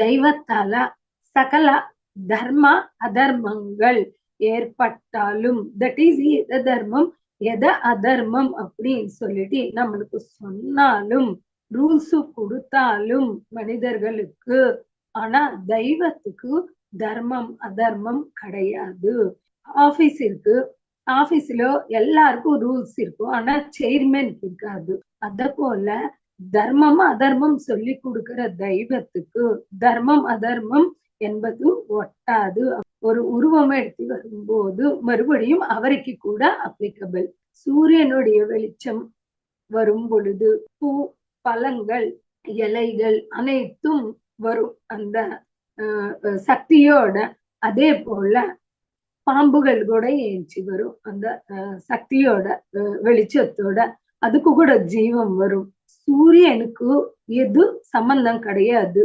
தெய்வத்தால சகல தர்ம அதர்மங்கள் ஏற்பட்டாலும் தட் இஸ் எத தர்மம்? எத அதர்மம் அப்படின்னு சொல்லிட்டு நம்மளுக்கு சொன்னாலும் ரூல்ஸ் கொடுத்தாலும் மனிதர்களுக்கு. ஆனா தெய்வத்துக்கு தர்மம் அதர்மம் கிடையாது. ஆபீஸ் இருக்கு. ஆபீஸ்ல எல்லாருக்கும் ரூல்ஸ் இருக்கும். ஆனா சேர்மேன் இருக்காது. அத போல தர்மம் அதர்மம் சொல்லி கொடுக்கிற தெய்வத்துக்கு தர்மம் அதர்மம் என்பது ஒட்டாது. ஒரு உருவம் எடுத்து வரும்போது மறுபடியும் அவருக்கு கூட அப்ளிகபிள் சூரியனுடைய வெளிச்சம் வரும் பொழுது பூ பழங்கள் இலைகள் அனைத்தும் வரும். அந்த சக்தியோட அதே போல பாம்புகள் கூட ஏஞ்சி வரும். அந்த சக்தியோட வெளிச்சத்தோட அதுக்கு கூட ஜீவம் வரும். சூரியனுக்கு எது சம்பந்தம் கிடையாது.